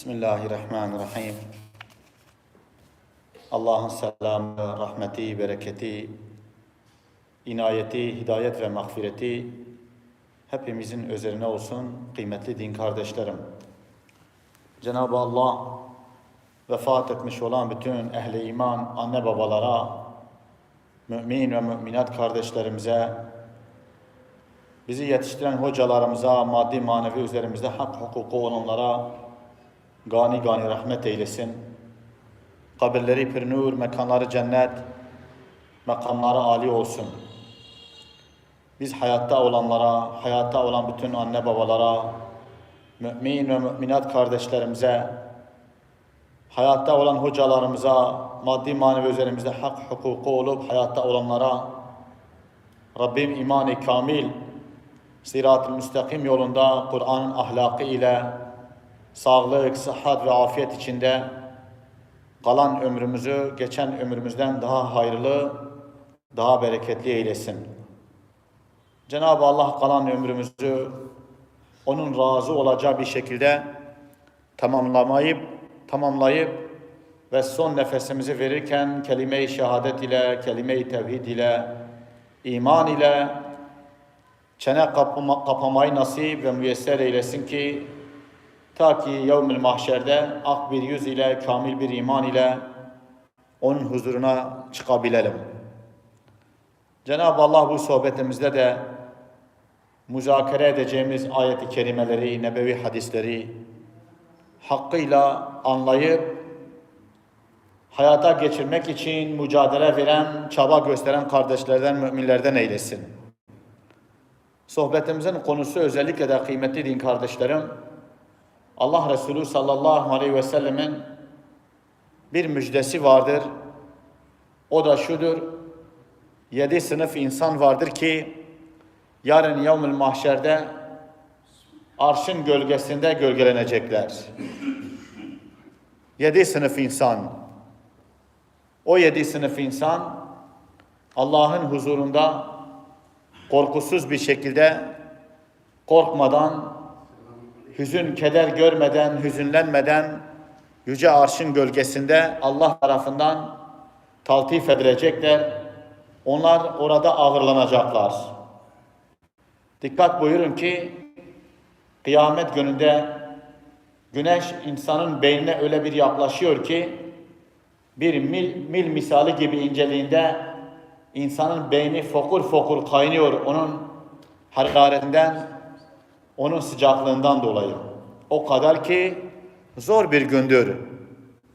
Bismillahirrahmanirrahim. Allah'ın selamı, rahmeti, bereketi, inayeti, hidayet ve mağfireti hepimizin üzerine olsun kıymetli din kardeşlerim. Cenab-ı Allah vefat etmiş olan bütün ehli iman anne babalara, mümin ve müminat kardeşlerimize, bizi yetiştiren hocalarımıza, maddi manevi üzerimizde hak hukuku olanlara gani gani rahmet eylesin. Kabirleri pür nur, mekanları cennet, makamları âli olsun. Biz hayatta olanlara, hayatta olan bütün anne babalara, mümin ve müminat kardeşlerimize, hayatta olan hocalarımıza, maddi manevi üzerimizde hak hukuku olup hayatta olanlara, Rabbim imanı kamil, sırat-ı müstakim yolunda Kur'an'ın ahlakı ile sağlık, sıhhat ve afiyet içinde kalan ömrümüzü geçen ömrümüzden daha hayırlı, daha bereketli eylesin. Cenab-ı Allah kalan ömrümüzü onun razı olacağı bir şekilde tamamlamayıp tamamlayıp ve son nefesimizi verirken kelime-i şehadet ile, kelime-i tevhid ile, iman ile çene kapama, kapamayı nasip ve müyesser eylesin ki ta ki yevmül mahşerde ak bir yüz ile, kamil bir iman ile onun huzuruna çıkabilelim. Cenab-ı Allah bu sohbetimizde de müzakere edeceğimiz ayeti kerimeleri, nebevi hadisleri hakkıyla anlayıp hayata geçirmek için mücadele veren, çaba gösteren kardeşlerden, müminlerden eylesin. Sohbetimizin konusu özellikle de kıymetli din kardeşlerim, Allah Resulü sallallahu aleyhi ve sellemin bir müjdesi vardır. O da şudur, yedi sınıf insan vardır ki, yarın yevmül mahşerde arşın gölgesinde gölgelenecekler. Yedi sınıf insan. O yedi sınıf insan Allah'ın huzurunda korkusuz bir şekilde korkmadan, hüzün, keder görmeden, hüzünlenmeden yüce arşın gölgesinde Allah tarafından taltif edilecekler. Onlar orada ağırlanacaklar. Dikkat buyurun ki kıyamet gününde güneş insanın beynine öyle bir yaklaşıyor ki bir mil, mil misali gibi inceliğinde insanın beyni fokur fokur kaynıyor onun hararetinden, onun sıcaklığından dolayı. O kadar ki zor bir gündür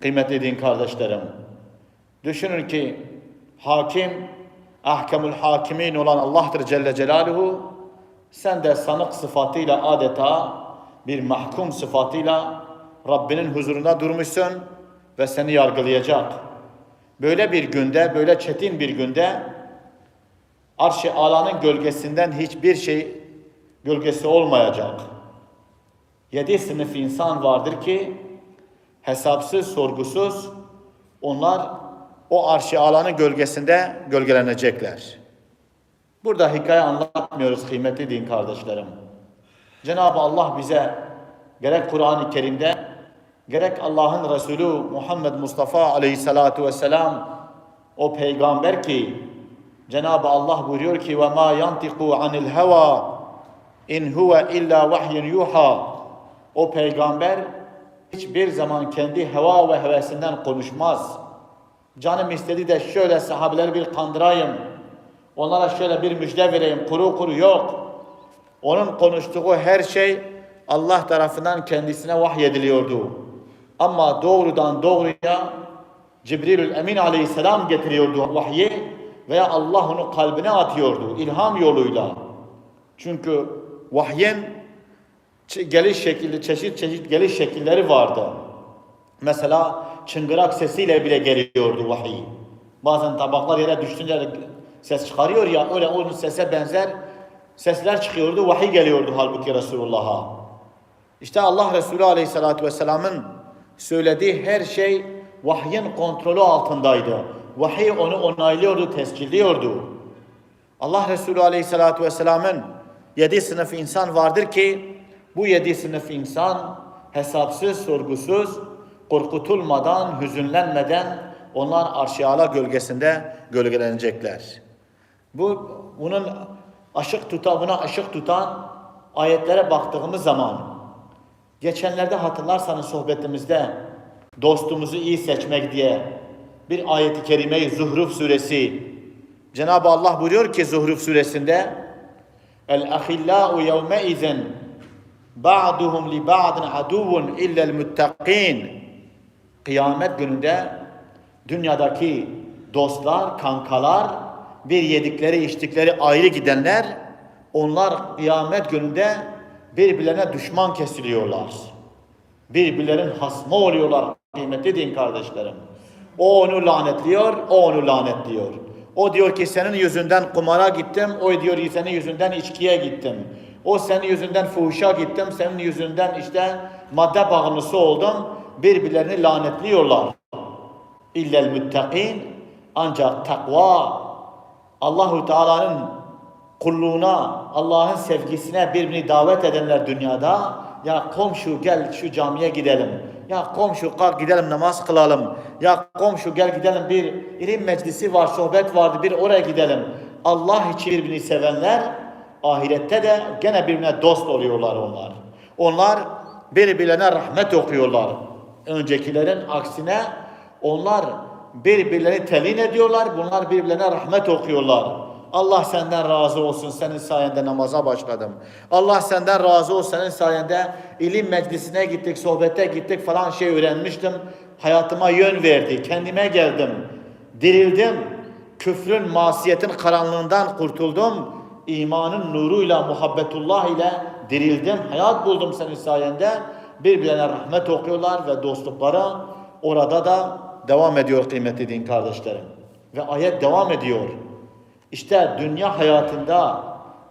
kıymetli din kardeşlerim. Düşünün ki hakim, ahkemul hakimin olan Allah'tır Celle Celaluhu sen de sanık sıfatıyla adeta bir mahkum sıfatıyla Rabbinin huzurunda durmuşsun ve seni yargılayacak. Böyle bir günde, böyle çetin bir günde arş-ı alanın gölgesinden hiçbir şey gölgesi olmayacak. Yedi sınıf insan vardır ki hesapsız, sorgusuz onlar o arş-ı alanın gölgesinde gölgelenecekler. Burada hikaye anlatmıyoruz kıymetli din kardeşlerim. Cenab-ı Allah bize gerek Kur'an-ı Kerim'de gerek Allah'ın Resulü Muhammed Mustafa aleyhissalatu vesselam o peygamber ki Cenab-ı Allah buyuruyor ki ve ma yantiku anil heva in huve illa vahyin yuha o peygamber hiçbir zaman kendi heva ve hevesinden konuşmaz. Canım istedi de şöyle sahabeleri bir kandırayım. Onlara şöyle bir müjde vereyim. Kuru kuru yok. Onun konuştuğu her şey Allah tarafından kendisine vahyediliyordu. Ama doğrudan doğruya Cibrilül Emin aleyhisselam getiriyordu vahyi veya Allah onu kalbine atıyordu ilham yoluyla. Çünkü vahyin geliş şekilli çeşit çeşit geliş şekilleri vardı. Mesela çıngırak sesiyle bile geliyordu vahiy. Bazen tabaklar yere düşünce ses çıkarıyor ya öyle onun sese benzer sesler çıkıyordu vahiy geliyordu halbuki Resulullah'a. İşte Allah Resulü Aleyhisselatü Vesselam'ın söylediği her şey vahyin kontrolü altındaydı. Vahiy onu onaylıyordu, tescilliyordu. Allah Resulü Aleyhisselatü Vesselam'ın yedi sınıf insan vardır ki bu yedi sınıf insan hesapsız, sorgusuz, korkutulmadan, hüzünlenmeden onlar arş-ı ala gölgesinde gölgelenecekler. Bu bunun aşık tutan, buna aşık tutan ayetlere baktığımız zaman geçenlerde hatırlarsanız sohbetimizde dostumuzu iyi seçmek diye bir ayeti kerime-i Zuhruf suresi Cenab-ı Allah buyuruyor ki Zuhruf suresinde El ahillau yevme izen ba'duhum li ba'din Kıyamet gününde dünyadaki dostlar, kankalar, bir yedikleri içtikleri ayrı gidenler, onlar kıyamet gününde birbirlerine düşman kesiliyorlar. Birbirlerinin hasmı oluyorlar kıymetli din kardeşlerim. O onu lanetliyor, o onu lanetliyor. O diyor ki senin yüzünden kumara gittim, o diyor ki senin yüzünden içkiye gittim. O senin yüzünden fuhuşa gittim, senin yüzünden işte madde bağımlısı oldum. Birbirlerini lanetliyorlar. İllel müttakin ancak takva Allahu Teala'nın kulluğuna, Allah'ın sevgisine birbirini davet edenler dünyada ya komşu gel şu camiye gidelim. Ya komşu kalk gidelim namaz kılalım. Ya komşu gel gidelim bir ilim meclisi var, sohbet vardı bir oraya gidelim. Allah için birbirini sevenler ahirette de gene birbirine dost oluyorlar onlar. Onlar birbirlerine rahmet okuyorlar. Öncekilerin aksine onlar birbirlerini telin ediyorlar. Bunlar birbirlerine rahmet okuyorlar. Allah senden razı olsun. Senin sayende namaza başladım. Allah senden razı olsun. Senin sayende ilim meclisine gittik, sohbete gittik falan şey öğrenmiştim. Hayatıma yön verdi. Kendime geldim. Dirildim. Küfrün, masiyetin karanlığından kurtuldum. İmanın nuruyla, muhabbetullah ile dirildim. Hayat buldum senin sayende. Birbirlerine rahmet okuyorlar ve dostlukları orada da devam ediyor kıymetli din kardeşlerim. Ve ayet devam ediyor. İşte dünya hayatında,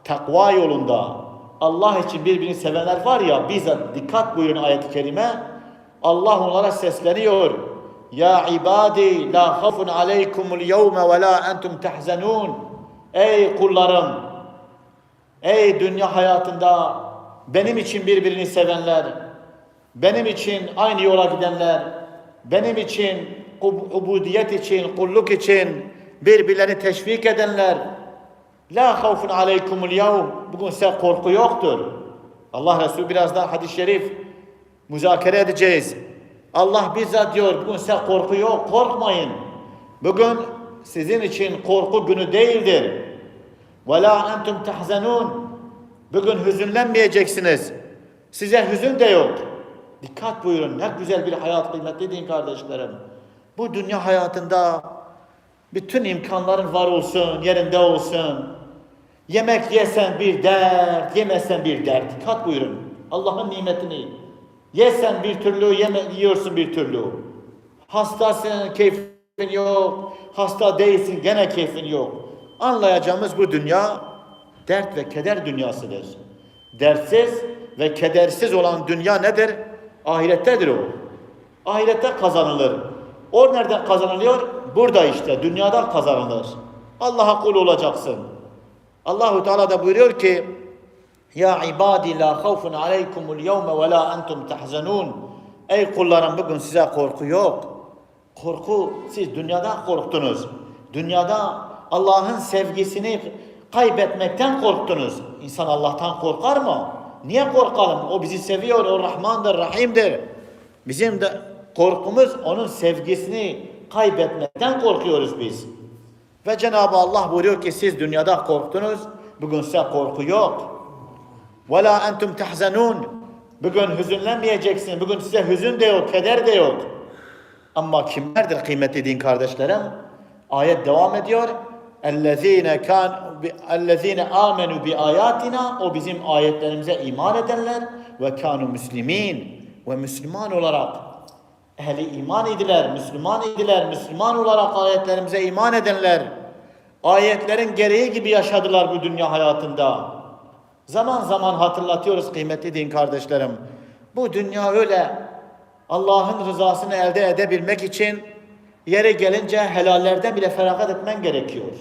takva yolunda Allah için birbirini sevenler var ya bize dikkat buyurun ayet-i kerime. Allah onlara sesleniyor. Ya ibadi la khafun aleykumul yevme ve la entum tahzenun. Ey kullarım, ey dünya hayatında benim için birbirini sevenler, benim için aynı yola gidenler, benim için ubudiyet için, kulluk için birbirlerini teşvik edenler La havfun aleykumul yevm Bugün size korku yoktur. Allah Resulü biraz daha hadis-i şerif müzakere edeceğiz. Allah bizzat diyor bugün size korku yok. Korkmayın. Bugün sizin için korku günü değildir. Ve la entum tahzenun. Bugün hüzünlenmeyeceksiniz. Size hüzün de yok. Dikkat buyurun. Ne güzel bir hayat kıymetli din kardeşlerim. Bu dünya hayatında bütün imkanların var olsun, yerinde olsun. Yemek yesen bir dert, yemesen bir dert. Dikkat buyurun. Allah'ın nimetini. Yesen bir türlü, yeme, yiyorsun bir türlü. Hastasın, keyfin yok. Hasta değilsin, gene keyfin yok. Anlayacağımız bu dünya dert ve keder dünyasıdır. Dertsiz ve kedersiz olan dünya nedir? Ahirettedir o. Ahirette kazanılır. O nereden kazanılıyor? Burada işte dünyada kazanılır. Allah'a kul olacaksın. Allahu Teala da buyuruyor ki Ya ibadi la havfun aleykumul yevme ve la entum tahzenun. Ey kullarım bugün size korku yok. Korku siz dünyada korktunuz. Dünyada Allah'ın sevgisini kaybetmekten korktunuz. İnsan Allah'tan korkar mı? Niye korkalım? O bizi seviyor, o Rahmandır, Rahim'dir. Bizim de korkumuz onun sevgisini kaybetmekten korkuyoruz biz. Ve Cenab-ı Allah buyuruyor ki siz dünyada korktunuz, bugün size korku yok. وَلَا entum تَحْزَنُونَ Bugün hüzünlenmeyeceksin, bugün size hüzün de yok, keder de yok. Ama kimlerdir kıymetli din kardeşlerim? Ayet devam ediyor. اَلَّذ۪ينَ كَانْ اَلَّذ۪ينَ آمَنُوا بِآيَاتِنَا O bizim ayetlerimize iman edenler ve kanu müslimin ve Müslüman olarak ehli iman idiler, Müslüman idiler, Müslüman olarak ayetlerimize iman edenler, ayetlerin gereği gibi yaşadılar bu dünya hayatında. Zaman zaman hatırlatıyoruz kıymetli din kardeşlerim. Bu dünya öyle Allah'ın rızasını elde edebilmek için yere gelince helallerden bile feragat etmen gerekiyor.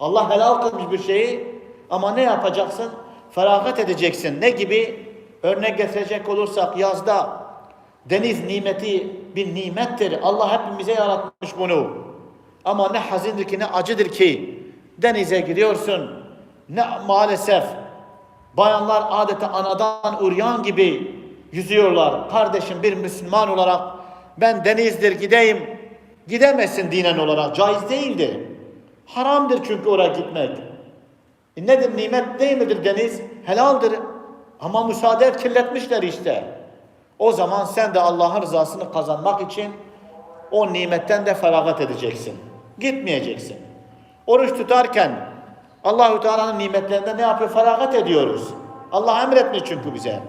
Allah helal kılmış bir şeyi ama ne yapacaksın? Feragat edeceksin. Ne gibi? Örnek getirecek olursak yazda Deniz nimeti bir nimettir. Allah hepimize yaratmış bunu. Ama ne hazindir ki ne acıdır ki denize giriyorsun. Ne maalesef bayanlar adeta anadan uryan gibi yüzüyorlar. Kardeşim bir Müslüman olarak ben denizdir gideyim. Gidemezsin dinen olarak. Caiz değildir. Haramdır çünkü oraya gitmek. E nedir nimet değil midir deniz? Helaldir. Ama müsaade et kirletmişler işte. O zaman sen de Allah'ın rızasını kazanmak için o nimetten de feragat edeceksin. Gitmeyeceksin. Oruç tutarken Allahu Teala'nın nimetlerinden ne yapıyor? Feragat ediyoruz. Allah emretmiş çünkü bize.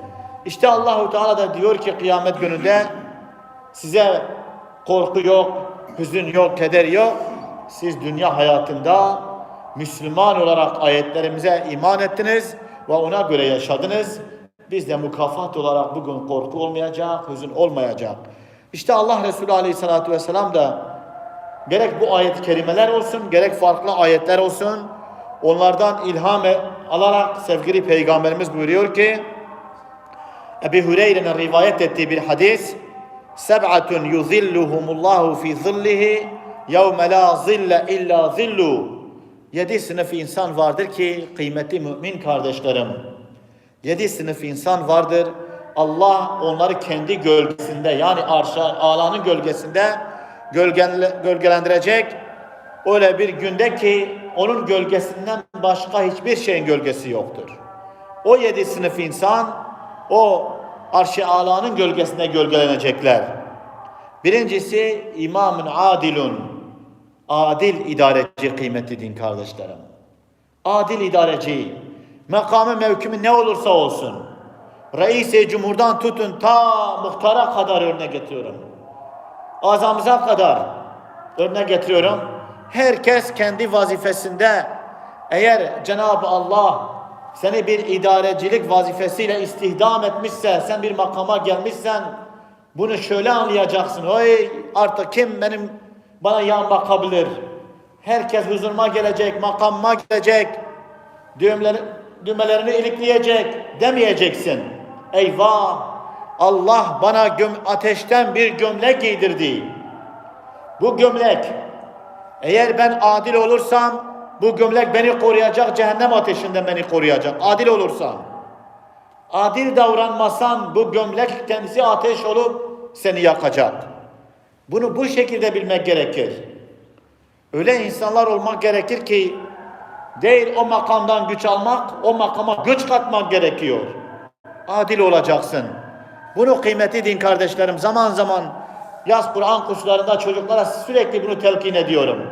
İşte Allahu Teala da diyor ki kıyamet gününde size korku yok, hüzün yok, keder yok. Siz dünya hayatında Müslüman olarak ayetlerimize iman ettiniz ve ona göre yaşadınız. Biz de mükafat olarak bugün korku olmayacak, hüzün olmayacak. İşte Allah Resulü Aleyhisselatü Vesselam da gerek bu ayet-i kerimeler olsun, gerek farklı ayetler olsun, onlardan ilham e- alarak sevgili Peygamberimiz buyuruyor ki, Ebu Hureyre'nin rivayet ettiği bir hadis, Seb'atun yuzilluhumullahu fi zillihi yevme la zille illa zillu. Yedi sınıf insan vardır ki kıymetli mümin kardeşlerim. Yedi sınıf insan vardır. Allah onları kendi gölgesinde yani arşa, alanın gölgesinde gölgelendirecek. Öyle bir günde ki onun gölgesinden başka hiçbir şeyin gölgesi yoktur. O yedi sınıf insan o arş-ı alanın gölgesinde gölgelenecekler. Birincisi imamın adilun. Adil idareci kıymetli din kardeşlerim. Adil idareci. Makamı mevkimi ne olursa olsun. Reis-i Cumhur'dan tutun ta muhtara kadar örnek getiriyorum. Azamıza kadar örnek getiriyorum. Herkes kendi vazifesinde eğer Cenab-ı Allah seni bir idarecilik vazifesiyle istihdam etmişse, sen bir makama gelmişsen bunu şöyle anlayacaksın. Oy artık kim benim bana yan bakabilir? Herkes huzuruma gelecek, makamıma gelecek. Düğümleri, düğmelerini ilikleyecek demeyeceksin. Eyvah! Allah bana göm, ateşten bir gömlek giydirdi. Bu gömlek eğer ben adil olursam bu gömlek beni koruyacak, cehennem ateşinden beni koruyacak. Adil olursam. Adil davranmasan bu gömlek kendisi ateş olup seni yakacak. Bunu bu şekilde bilmek gerekir. Öyle insanlar olmak gerekir ki değil o makamdan güç almak, o makama güç katmak gerekiyor. Adil olacaksın. Bunu kıymetli din kardeşlerim zaman zaman yaz Kur'an kurslarında çocuklara sürekli bunu telkin ediyorum.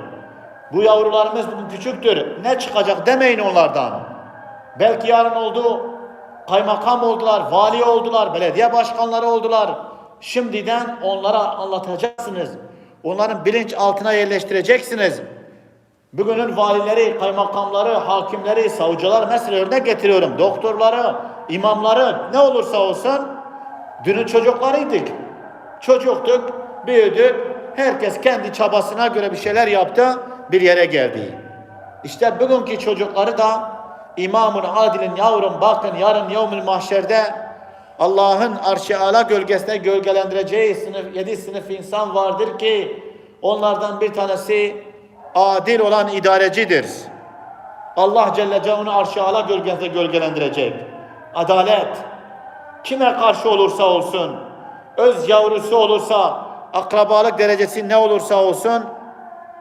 Bu yavrularımız bugün küçüktür. Ne çıkacak demeyin onlardan. Belki yarın oldu, kaymakam oldular, vali oldular, belediye başkanları oldular. Şimdiden onlara anlatacaksınız. Onların bilinç altına yerleştireceksiniz. Bugünün valileri, kaymakamları, hakimleri, savcılar mesela örnek getiriyorum. Doktorları, imamları ne olursa olsun dünün çocuklarıydık. Çocuktuk, büyüdük. Herkes kendi çabasına göre bir şeyler yaptı, bir yere geldi. İşte bugünkü çocukları da İmamın Adil'in yavrum bakın yarın yevmül mahşerde Allah'ın arş-ı ala gölgesine gölgelendireceği sınıf, yedi sınıf insan vardır ki onlardan bir tanesi adil olan idarecidir. Allah Celle Celaluhu arş-ı ala gölgesine gölgelendirecek. Adalet. Kime karşı olursa olsun, öz yavrusu olursa, akrabalık derecesi ne olursa olsun,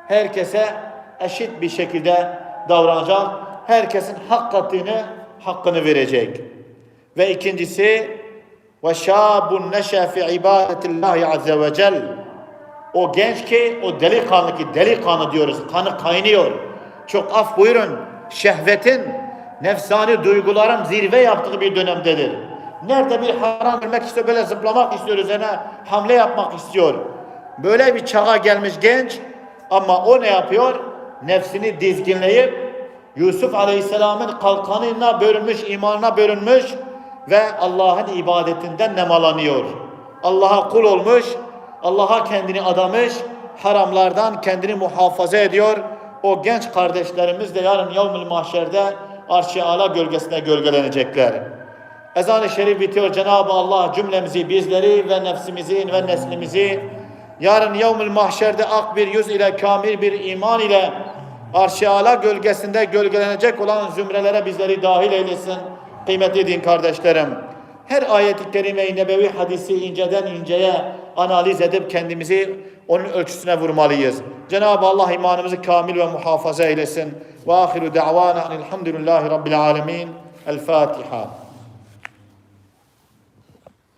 herkese eşit bir şekilde davranacak. Herkesin hak hakkını, hakkını verecek. Ve ikincisi, ve şabun neşe fi ibadetillahi azze ve cel. O genç ki, o delikanlı ki, delikanlı diyoruz, kanı kaynıyor. Çok af buyurun, şehvetin, nefsani duyguların zirve yaptığı bir dönemdedir. Nerede bir haram görmek istiyor, böyle zıplamak istiyor, üzerine hamle yapmak istiyor. Böyle bir çağa gelmiş genç, ama o ne yapıyor? Nefsini dizginleyip, Yusuf Aleyhisselam'ın kalkanına bölünmüş, imanına bölünmüş ve Allah'ın ibadetinden nemalanıyor. Allah'a kul olmuş, Allah'a kendini adamış, haramlardan kendini muhafaza ediyor. O genç kardeşlerimiz de yarın yevmül mahşerde arş-ı ala gölgesine gölgelenecekler. Ezan-ı şerif bitiyor. Cenab-ı Allah cümlemizi, bizleri ve nefsimizi ve neslimizi yarın yevmül mahşerde ak bir yüz ile kamil bir iman ile arş-ı ala gölgesinde gölgelenecek olan zümrelere bizleri dahil eylesin. Kıymetli din kardeşlerim. Her ayet-i kerime-i nebevi hadisi inceden inceye analiz edip kendimizi onun ölçüsüne vurmalıyız. Cenab-ı Allah imanımızı kamil ve muhafaza eylesin. Ve ahiru da'vana elhamdülillahi rabbil alemin. El Fatiha.